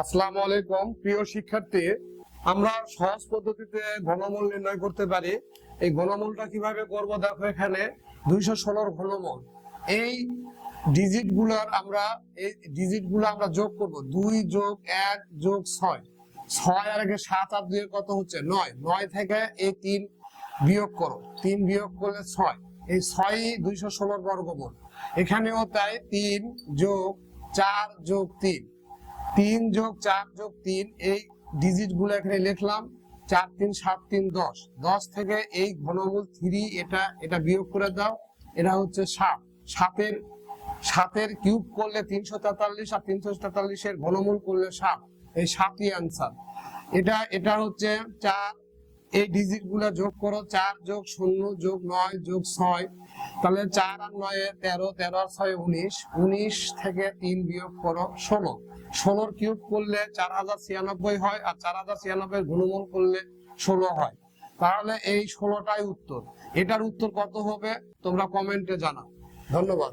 আসসালামু আলাইকুম। প্রিয় শিক্ষার্থী, আমরা সহজ পদ্ধতিতে ঘনমূল নির্ণয় করতে পারি। এই ঘনমূলটা কীভাবে করব দেখো এখানে। দুইশো ষোলোর ঘনমূল। এই ডিজিটগুলার আমরা, এই ডিজিটগুলো আমরা যোগ করব। দুই যোগ এক যোগ ছয়। ছয় আর আগে সাত আর দুই কত হচ্ছে? নয়। নয় থেকে এই তিন বিয়োগ করো। তিন বিয়োগ করলে ছয়। এই ছয় দুইশো ষোলোর বর্গমূল। এখানেও তাই তিন যোগ চার যোগ তিন। তিন যোগ চার যোগ তিন, এই ডিজিটগুলো এখানে লিখলাম, চার তিন, সাত তিন, দশ। দশ থেকে এই ঘনমূল থ্রি এটা এটা বিয়োগ করে দাও, এটা হচ্ছে সাত। সাতের সাতের কিউব করলে তিনশো তেতাল্লিশ আর তিনশো তেতাল্লিশের ঘনমূল করলে সাত। এই সাতই আনসার এটা এটা হচ্ছে চার এই ডিজিটগুলা যোগ করো, চার যোগ শূন্য যোগ নয় যোগ ছয়। তাহলে চার আর নয় তেরো তেরো আর ছয় উনিশ। উনিশ থেকে তিন বিয়োগ করো ষোলো। ষোলোর কিউব করলে চার হাজার ছিয়ানব্বই হয় আর চার হাজার ছিয়ানব্বই গুণমূল করলে ষোলো হয়। তাহলে এই ষোলোটাই উত্তর। এটার উত্তর কত হবে? তোমরা কমেন্টে জানাও। ধন্যবাদ।